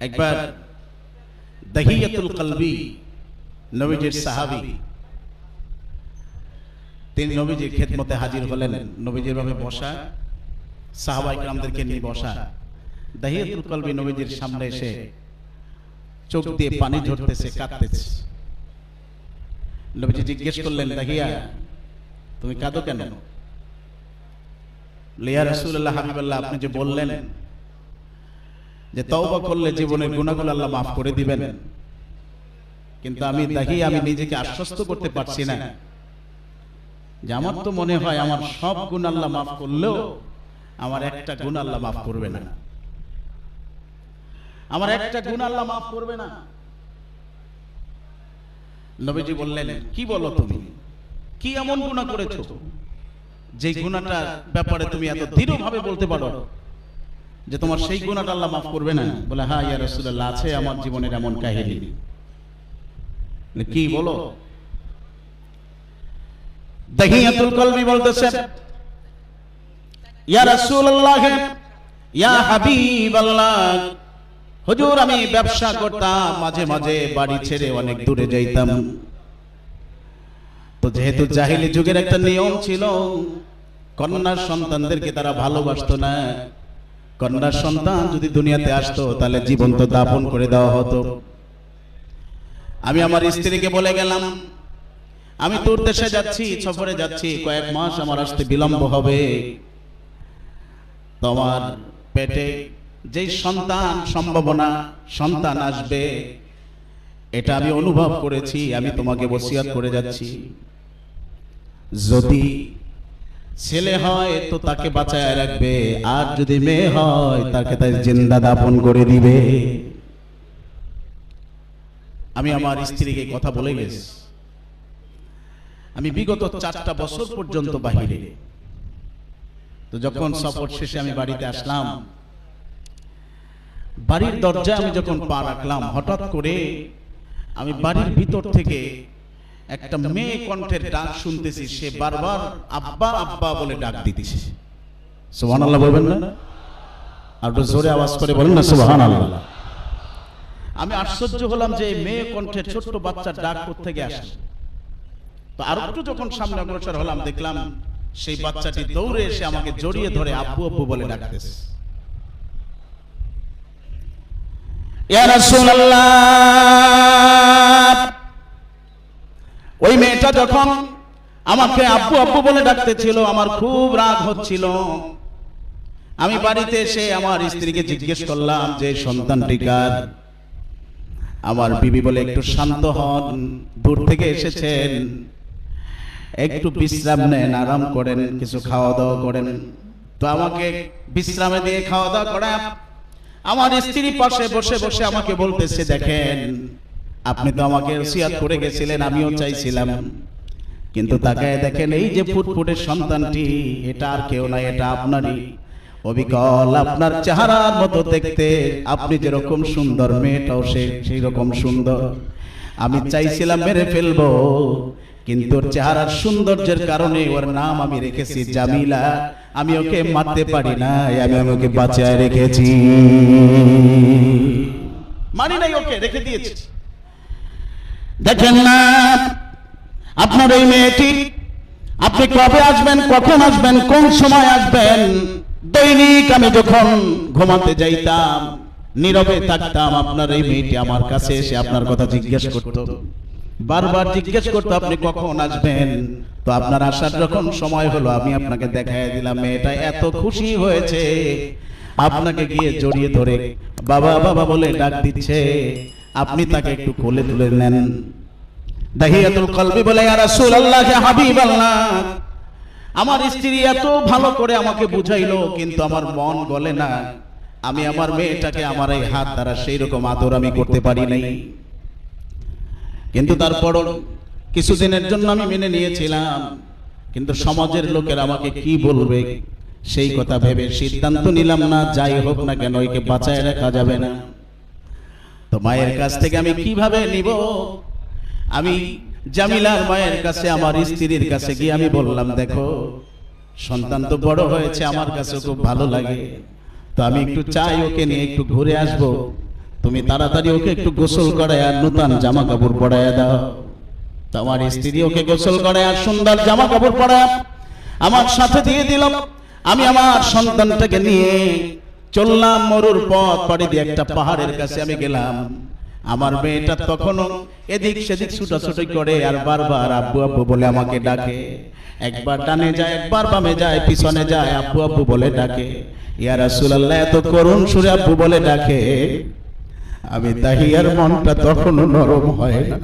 একবার দাহিয়াতুল কলবি, নবীজির সাহাবি। তিনি নবীজির খেদমতে হাজির হলেন, নবীজির ভাবে বসা সাহাবাই গ্রামদেরকে নিয়ে বসা। দাহিয়াতুল কলবি নবীজির সামনে এসে চোখ দিয়ে পানি ঝরতেছে, কাঁদতেছে। নবীজি জিজ্ঞেস করলেন, দাহিয়া, তুমি কাঁদো কেন? লিয়া রাসূলুল্লাহ হাবিবাল্লাহ, আপনি যে বললেন যে তওবা করলে জীবনের গুণাগুলো আল্লাহ মাফ করে দিবেন। কিন্তু আমি দেখি আমি নিজেকে আশ্বস্ত করতে পারছি না। যে আমার তো মনে হয় আমার সব গুণ আল্লাহ মাফ করলেও আমার একটা গুণ আল্লাহ মাফ করবে না। আমার একটা গুণ আল্লাহ মাফ করবে না। নবীজি বললেন, কি বলো তুমি? কি এমন গুণা করেছ? যে গুণাটার ব্যাপারে তুমি এত দৃঢ়ভাবে বলতে পারো? যে তোমার সেই গুণাটা আল্লাহ মাফ করবে না। বলে হ্যাঁ ইয়া রাসূলুল্লাহ আছে আমার জীবনের এমন কাহিনী। বলে, কি বলো? দাহিয়াতুল কলবি বলতেছে ইয়া রাসূলুল্লাহ ইয়া হাবিবাল্লাহ হুজুর আমি ব্যবসা করতাম মাঝে মাঝে বাড়ি ছেড়ে অনেক দূরে যাইতাম। তো যেহেতু জাহিলি যুগের একটা নিয়ম ছিল কন্যার সন্তানদেরকে তারা ভালোবাসতো না কন্যার সন্তান যদি দুনিয়াতে আসতো, তাহলে জীবন্ত দাপন করে দেওয়া হতো। আমি আমার স্ত্রীকে বলে গেলাম, আমি তোর দেশে যাচ্ছি, সফরে যাচ্ছি, কয়েক মাস আমার আসতে বিলম্ব হবে। তোমার পেটে যেই সন্তান, সম্ভাবনা সন্তান আসবে, এটা আমি অনুভব করেছি, আমি তোমাকে বসিয়াত করে যাচ্ছি। যদি ছেলে হয় তো তাকে বাঁচায় রাখবে। আর যদি মেয়ে হয় তাকে তাই জিন্দা দাফন করে দিবে। আমি আমার স্ত্রীকে কথা বলে গেছি। আমি বিগত চারটা বছর পর্যন্ত বাহিরে। তো যখন সফর শেষে আমি বাড়িতে আসলাম বাড়ির দরজায় আমি যখন পা রাখলাম হঠাৎ করে আমি বাড়ির ভিতর থেকে একটা মেয়ে কণ্ঠের ডাক শুনতেছি, সে বারবার আব্বা আব্বা বলে ডাক দিতেছে। সুবহানাল্লাহ বলবেন না? আর জোরে আওয়াজ করে বলেন না, সুবহানাল্লাহ। আমি আশ্চর্য হলাম যে মেয়ে ছোট্ট বাচ্চার ডাক তো আর একটু যখন সামনে অগ্রসর হলাম, দেখলাম সেই বাচ্চাটি দৌড়ে এসে আমাকে জড়িয়ে ধরে আব্বু আব্বু বলে ডাকতেছে। ইয়া রাসূলুল্লাহ! যখন আমাকে আব্বু আব্বু বলে ডাকতেছিল আমার খুব রাগ হচ্ছিল। আমি বাড়িতে এসে আমার স্ত্রীকে জিজ্ঞেস করলাম যে সন্তানটি কার আমার বিবি বলে একটু শান্ত হন দূর থেকে এসেছেন। একটু বিশ্রাম নেন আরাম করেন কিছু খাওয়া দাওয়া করেন। তো আমাকে বিশ্রামে দিয়ে খাওয়া দাওয়া করা আমার স্ত্রী পাশে বসে বসে আমাকে বলতেছে দেখেন আপনি তো আমাকে ওসিয়াত করে গেছিলেন, আমিও চাইছিলাম। কিন্তু তাকায় দেখেন এই যে ফুটফুটের সন্তানটি, এটা আর কেউ না, এটা আপনারই। অবিকল আপনার চেহারার মতো দেখতে, আপনি যেরকম সুন্দর, মেয়েটাও সে সেই রকম সুন্দর। আমি চাইছিলাম মেরে ফেলব, কিন্তু ওর চেহারার সৌন্দর্যের কারণে ওর নাম আমি রেখেছি জামিলা। আমি ওকে মারতে পারি না আমি ওকে বাঁচায় রেখেছি। মানি নাই ওকে, রেখে দিয়েছি। দেখেন না, আপনার এই মেয়েটি, আপনি কবে আসবেন, কখন আসবেন, কোন সময় আসবেন? দৈনিক আমি যখন ঘুমাতে যাইতাম, নীরবে থাকতাম, আপনার এই মেয়েটি আমার কাছে এসে আপনার কথা জিজ্ঞেস করতো। বারবার জিজ্ঞেস করতো, আপনি কখন আসবেন? তো আপনার আসার যখন সময় হলো, আমি আপনাকে দেখাই দিলাম, মেয়েটা এত খুশি হয়েছে। আপনাকে গিয়ে জড়িয়ে ধরে বাবা বাবা বলে ডাক দিচ্ছে। আপনি তাকে একটু কোলে তুলে নেন। দাহিয়াতুল কলবি বলে ইয়া রাসূলুল্লাহ হাবিবাল্লাহ আমার স্ত্রী এত ভালো করে আমাকে বুঝাইলো কিন্তু আমার মন গলে না। আমি আমার মেয়েটাকে আমার এই হাত দ্বারা সেই রকম আদর আমি করতে পারি নাই। কিন্তু তারপরও কিছুদিনের জন্য আমি মেনে নিয়েছিলাম। কিন্তু সমাজের লোকের আমাকে কি বলবে? সেই কথা ভেবে সিদ্ধান্ত নিলাম না যাই হোক না কেন একে বাঁচায় রাখা যাবে না। তো মায়ের কাছ থেকে আমি কীভাবে নিব? আমি জামিলার মায়ের কাছে আমার স্ত্রীর কাছে গিয়ে আমি বললাম দেখো সন্তান তো বড় হয়েছে আমার কাছে খুব ভালো লাগে। তো আমি একটু চাই ওকে নিয়ে একটু ঘুরে আসব। তুমি তাড়াতাড়ি ওকে একটু গোসল করায় আর নূতন জামা কাপড় পরায় দাও। তো আমার স্ত্রী ওকে গোসল করায় আর সুন্দর জামা কাপড় পরায়। আমার সাথে দিয়ে দিলাম আমি আমার সন্তানটাকে নিয়ে চললাম মরুর পথ পাড়ি দিয়ে একটা পাহাড়ের কাছে আমি গেলাম। আমার মেয়েটা তখনও এদিক সেদিক ছুটাছুটি করে আর বারবার আব্বু আব্বু বলে আমাকে ডাকে। একবার ডানে যায়, একবার বামে যায়, পিছনে যায়, আব্বু আব্বু বলে ডাকে। ইয়া রাসূলুল্লাহ, এত করুণ সুরে আব্বু বলে ডাকে। আমি তাহিয়ার মনটা তখনও নরম হয় না।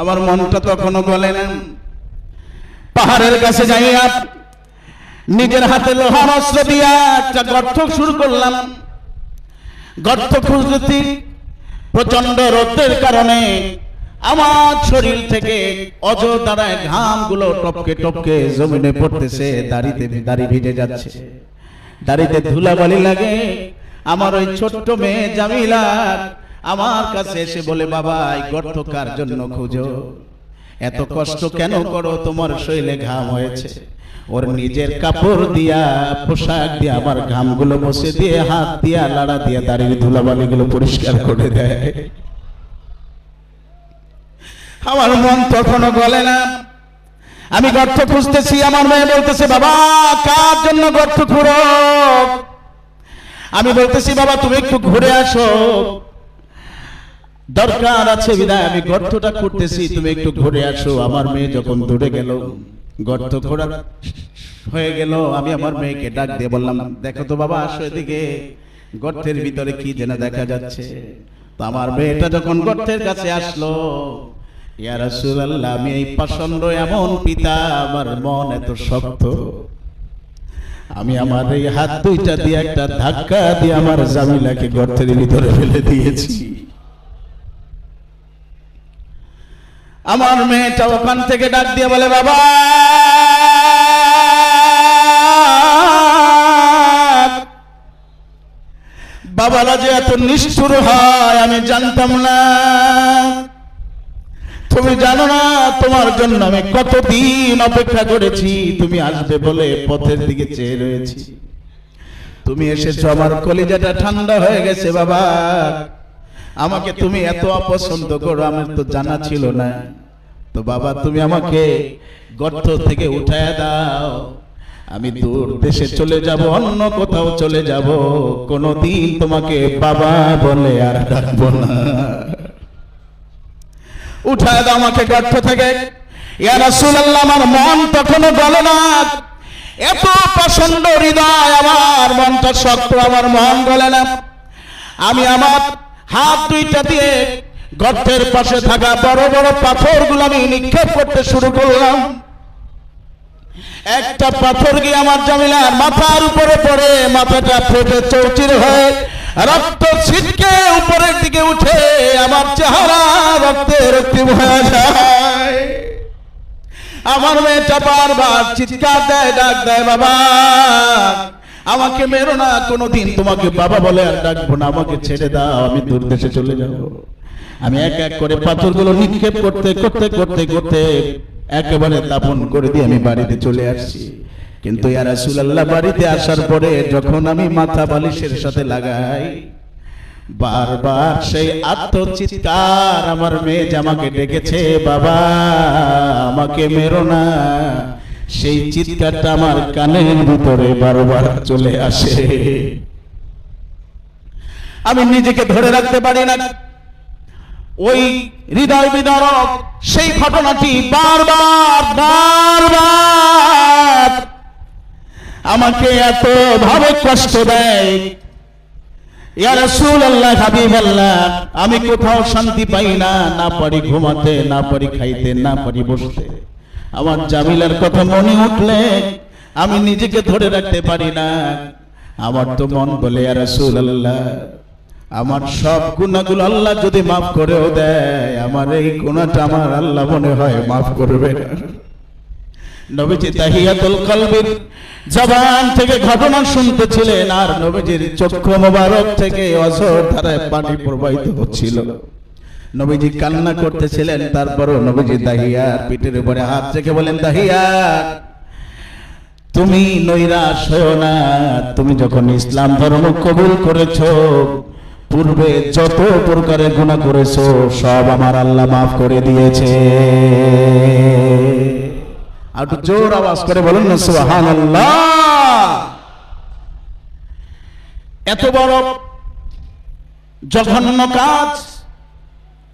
আমার মনটা তখনও গলে না। পাহাড়ের কাছে যাইয়া নিজের হাতে লোহার অস্ত্র দিয়া একটা গর্ত শুরু করলাম। গর্ত খুঁজতে প্রচণ্ড রোদের কারণে আমার শরীর থেকে অযোধ্যায় ঘামগুলো টপকে টপকে জমিনে পড়তেছে, দাড়িতে দাড়ি ভিজে যাচ্ছে। দাড়িতে ধুলাবালি লাগে। আমার ওই ছোট্ট মেয়ে জামিলা আমার কাছে এসে বলে বাবা এই গর্ত কার জন্য খুঁজো? এত কষ্ট কেন করো? তোমার শরীরে ঘাম হয়েছে। ওর নিজের কাপড় দিয়া পোশাক দিয়া আমার ঘামগুলো বসে দিয়ে হাত দিয়া লাড়া দিয়া দাড়ির ধুলাবালি গুলো পরিষ্কার করে দেয়। আমার মন তখনও গলে না। আমি গর্ত খুঁজতেছি আমার মেয়ে বলতেছে বাবা কার জন্য গর্ত খুঁড়ো? আমি বলতেছি বাবা তুমি একটু ঘুরে আসো। দরকার আছে বিদায়, আমি গর্তটা করতেছি তুমি একটু ঘুরে আসো। আমার মেয়ে যখন দূরে গেল, গর্ত খোঁড়া হয়ে গেল, আমি আমার মেয়েকে ডাক দিয়ে বললাম, দেখো তো বাবা, আসো এদিকে। গর্তের ভিতরে কি যেন দেখা যাচ্ছে। তো আমার মেয়েটা যখন গর্তের কাছে আসলো আমি এই পাষণ্ড এমন পিতা, আমার মন এত শক্ত। আমি আমার এই হাত দুইটা দিয়ে একটা ধাক্কা দিয়ে আমার জামিলাকে গর্তের ভিতরে ফেলে দিয়েছি। আমার মেয়েটা ওখান থেকে ডাক দিয়ে বলে, বাবা! বাবারা যে এত নিষ্ঠুর হয়, আমি জানতাম না। তুমি জানো না, তোমার জন্য আমি কতদিন অপেক্ষা করেছি। তুমি আসবে বলে পথের দিকে চেয়ে রয়েছি। তুমি এসেছ, আমার কলিজাটা ঠান্ডা হয়ে গেছে, বাবা। আমাকে তুমি এত অপছন্দ করো আমার তো জানা ছিল না। তো বাবা তুমি আমাকে গর্ত থেকে উঠায় দাও। আমি দূর দেশে চলে যাব অন্য কোথাও চলে যাব। কোনদিন তোমাকে বাবা বলে আর ডাকবো না। উঠায় দাও আমাকে গর্ত থেকে। ইয়া রাসূলুল্লাহ আমার মন তখনও গলে না। এত প্রচণ্ড হৃদয় আমার মনটা শক্ত আমার মন গলে না। আমি আমার হাত দুইটা দিয়ে গর্তের পাশে থাকা বড় বড় পাথরগুলো আমি নিক্ষেপ করতে শুরু করলাম। একটা পাথর গিয়ে আমার জামিলার মাথার উপরে পড়ে, মাথাটা ফেটে চৌচির হয়ে রক্ত ছিটকে উপরের দিকে উঠে আমার চেহারা রক্তে রক্তিম হয়ে যায়। আমার মেয়েটা বারবার চিৎকার দেয়, ডাক দেয়, বাবা। আমাকে মেরো না, কোনোদিন তোমাকে বাবা বলে আর ডাকবো না, আমাকে ছেড়ে দাও, আমি দূর দেশে চলে যাব। আমি এক এক করে পাথরগুলো নিক্ষেপ করতে করতে করতে করতে একেবারে দাপন করে দিয়ে আমি বাড়িতে চলে আসছি। কিন্তু ইয়া রাসূলুল্লাহ, বাড়িতে আসার পরে যখন আমি মাথা বালিশের সাথে লাগাই, বারবার সেই আত্মচিৎকার আমার মেয়ে আমাকে ডেকেছে, বাবা, আমাকে মেরো না সেই চিৎকারটা আমার কানের ভিতরে বারবার চলে আসে। আমি নিজেকে ধরে রাখতে পারি না। ওই হৃদয় বিদারক, সেই ঘটনাটি বারবার বারবার আমাকে এত ভাবে কষ্ট দেয়। আমি কোথাও শান্তি পাই না না পারি ঘুমাতে, না পারি খাইতে, না পারি বসতে। আমার জামিলার কথা মনে উঠলে আমি নিজেকে ধরে রাখতে পারি না। আমার তো মন বলে, ইয়া রাসূলুল্লাহ, আমার সব গুণাগুলো আল্লাহ যদি মাফ করেও দেয়, আমার এই গুণাটা আমার আল্লাহ মনে হয় মাফ করবে না। নবীজি তাহিয়াতুল কলবির জবান থেকে ঘটনা শুনতেছিলেন, আর নবীজির চক্ষু মোবারক থেকে অঝর ধারায় পানি প্রবাহিত হচ্ছিল। নবীজি কান্না করতেছিলেন তারপরও নবীজি দাহিয়ার পিঠের উপরে হাত রেখে বলেন দাহিয়া তুমি নৈরাশ হয়েও না তুমি যখন ইসলাম ধর্ম কবুল করেছ পূর্বে যত প্রকারের গুণা করেছ সব আমার আল্লাহ মাফ করে দিয়েছে। আর একটু জোর আওয়াজ করে বলুন না সুহান এত বড় জঘন্য কাজ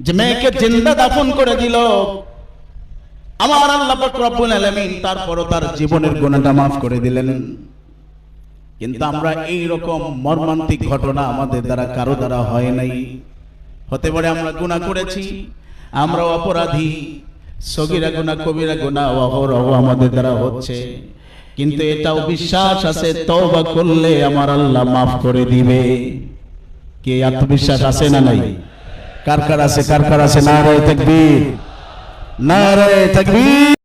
যে মেয়েকে জিন্দা দাফন করে দিল। আমার আল্লাহ রব্বুল আলামিন তারপরও তার জীবনের গুণাটা মাফ করে দিলেন। কিন্তু আমরা এই রকম মর্মান্তিক ঘটনা আমাদের দ্বারা কারও দ্বারা হয় নাই। হতে পারে আমরা গুনাহ করেছি আমরা অপরাধী সগিরা গুনাহ কবিরা গুনাহ অহরহ আমাদের দ্বারা হচ্ছে। কিন্তু এটাও বিশ্বাস আছে তওবা করলে আমার আল্লাহ মাফ করে দিবে। কে আত্মবিশ্বাস আছে না নাই? কার কার আছে কার কার আছে? নারায় তাকবীর। নারায় তাকবীর।